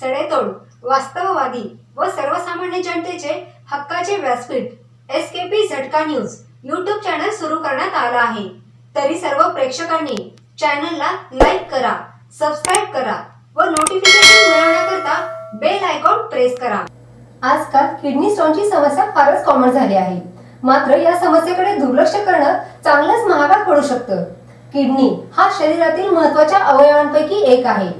सडेतोड वास्तववादी व सर्वसामान्य जनतेचे हक्काचे व्यासपीठ एस के पी झटका न्यूज यूट्यूब चॅनल सुरू करण्यात आला आहे. तरी सर्व प्रेक्षकांनी चॅनलला लाईक करा सबस्क्राईब करा व नोटिफिकेशन मिळवण्याकरता बेल आयकॉन प्रेस करा. आजकाल किडनी स्टोनची समस्या फारच कॉमन झाली आहे. मात्र या समस्येकडे दुर्लक्ष करणं चांगलंच महागात पडू शकतं. किडनी हा शरीरातील महत्त्वाच्या अवयवांपैकी एक आहे.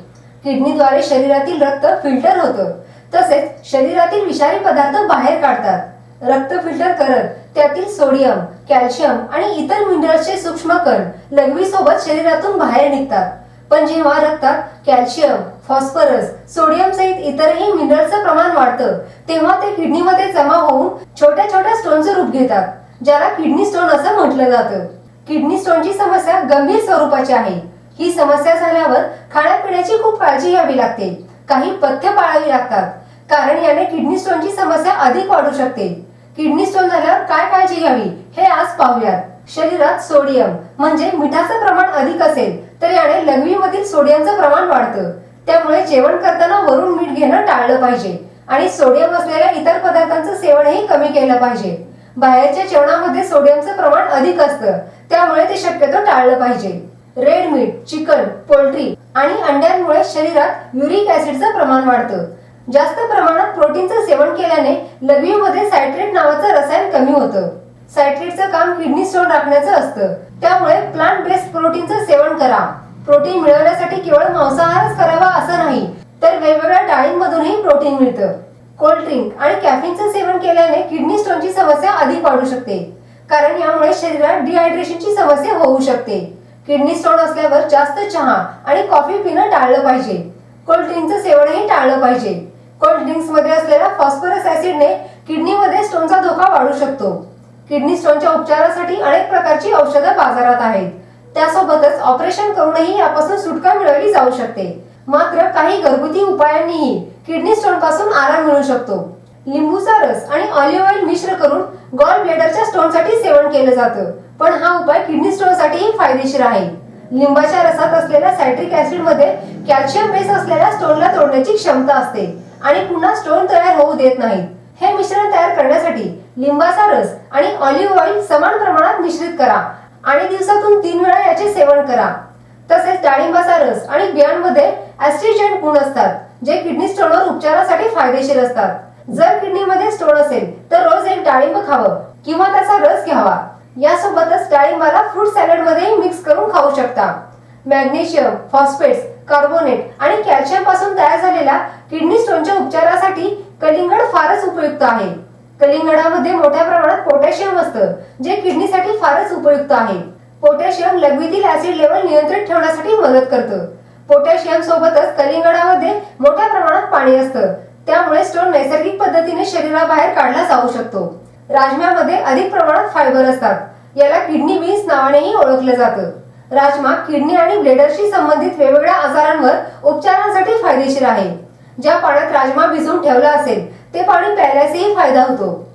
किडनीद्वारे शरीरातील रक्त फिल्टर होतं. तसेच शरीरातील विषारी पदार्थ बाहेर काढतात. रक्त फिल्टर करत त्यातील सोडियम कॅल्शियम आणि इतर मिनरल्सचे सूक्ष्म कण लघवीसोबत शरीरातून बाहेर निघतात. पण जेव्हा रक्तात कॅल्शियम फॉस्फरस सोडियम सहित इतरही मिनरलचं प्रमाण वाढतं तेव्हा ते किडनीमध्ये जमा होऊन छोट्या छोट्या स्टोनचं रूप घेतात ज्याला किडनी स्टोन असं म्हटलं जातं. किडनी स्टोनची समस्या गंभीर स्वरूपाची आहे. ही समस्या झाल्यावर खाण्यापिण्याची खूप काळजी घ्यावी लागते. काही पथ्य पाळावी लागतात. कारण याने किडनी स्टोनची समस्या अधिक वाढू शकते. किडनी स्टोन झाल्यावर काय काळजी घ्यावी? हे आज पाहूयात. शरीरात सोडियम म्हणजे मिठाचं प्रमाण अधिक असेल तर याने लघवीमधील सोडियमचं प्रमाण वाढतं. त्यामुळे जेवण करताना वरून मीठ घेणं टाळलं पाहिजे. आणि सोडियम असलेल्या इतर पदार्थांचं सेवनही कमी केलं पाहिजे. बाहेरच्या जेवणामध्ये सोडियमचं प्रमाण अधिक असतं. त्यामुळे ते शक्यतो टाळलं पाहिजे. रेड मीट चिकन पोल्ट्री आणि अंड्यांमुळे शरीरात युरिक ऍसिडचं प्रमाण वाढतं. जास्त प्रमाणात प्रोटीनचं सेवन केल्याने लघवीमध्ये सायट्रेट नावाचं रसायन कमी होतं. सायट्रेटचं काम किडनी स्टोन राखण्याचं असतं. त्यामुळे प्लांट बेस्ड प्रोटीनचं सेवन करा. प्रोटीन मिळवण्यासाठी केवळ मांसाहारच करावा असं नाही तर वेगवेगळ्या डाळींमधूनही प्रोटीन मिळतं. कोल्ड ड्रिंक आणि कॅफिनचं सेवन केल्याने किडनी स्टोनची समस्या अधिक वाढू शकते कारण यामुळे शरीरात डिहायड्रेशनची समस्या होऊ शकते. किडनी स्टोन असल्यावर जास्त चहा आणि कॉफी पिणं टाळलं पाहिजे. कोल्ड ड्रिंकचं सेवनही टाळलं पाहिजे. कोल्ड ड्रिंक्समध्ये असलेल्या फॉस्फरस ऍसिडने किडनीमध्ये स्टोनचा धोका वाढू शकतो. किडनी स्टोनच्या उपचारासाठी अनेक प्रकारची औषधं बाजारात आहेत. त्यासोबतच ऑपरेशन करूनही यापासून सुटका मिळवली जाऊ शकते. मात्र काही घरगुती उपायांनीही किडनी स्टोनपासून आराम मिळू शकतो. लिंबूचा रस आणि ऑलिव्ह ऑइल मिश्र करून गॉल ब्लेडरच्या स्टोनसाठी सेवन केलं जातं. पण हा उपाय किडनी स्टोन साठीही फायदेशीर आहे. लिंबाच्या रसात असलेल्या सायट्रिक ऍसिडमध्ये कॅल्शियम बेस असलेल्या स्टोनला तोडण्याची क्षमता असते आणि पुन्हा स्टोन तयार होऊ देत नाहीत. हे मिश्रण तयार करण्यासाठी लिंबाचा रस आणि ऑलिव्ह ऑइल समान प्रमाणात मिश्रित करा आणि दिवसातून तीन वेळा याचे सेवन करा. तसेच डाळिंबाचा रस आणि बियांमध्ये ऍस्ट्रिजंट गुण असतात जे किडनी स्टोनवर उपचारासाठी फायदेशीर असतात. जर किडनीमध्ये स्टोन असेल तर रोज एक डाळिंब खावं किंवा त्याचा रस घ्यावा. यासोबतच डाळिंबाला फ्रूट सॅलडमध्ये मिक्स करून खाऊ शकता. मॅग्नेशियम फॉस्फेट्स कार्बोनेट आणि कॅल्शियमपासून तयार झालेल्या किडनी स्टोनच्या उपचारासाठी कलिंगड फारच उपयुक्त आहे. कलिंगडामध्ये मोठ्या प्रमाणात पोटॅशियम असतं जे किडनीसाठी फारच उपयुक्त आहे. पोटॅशियम लघवीतील ऍसिड लेवल नियंत्रित ठेवण्यासाठी मदत करतं. पोटॅशियम सोबतच कलिंगडामध्ये मोठ्या प्रमाणात पाणी असतं त्यामुळे स्टोन नैसर्गिक पद्धतीने शरीराबाहेर काढला जाऊ शकतो. राजम्यामध्ये अधिक प्रमाणात फायबर असतात. याला किडनी बीन्स नावानेही ओळखलं जातं. राजमा किडनी आणि ब्लेडरशी संबंधित वेगवेगळ्या आजारांवर उपचारांसाठी फायदेशीर आहे. ज्या पाण्यात राजमा भिजवून ठेवला असेल ते पाणी प्यायल्यासही फायदा होतो.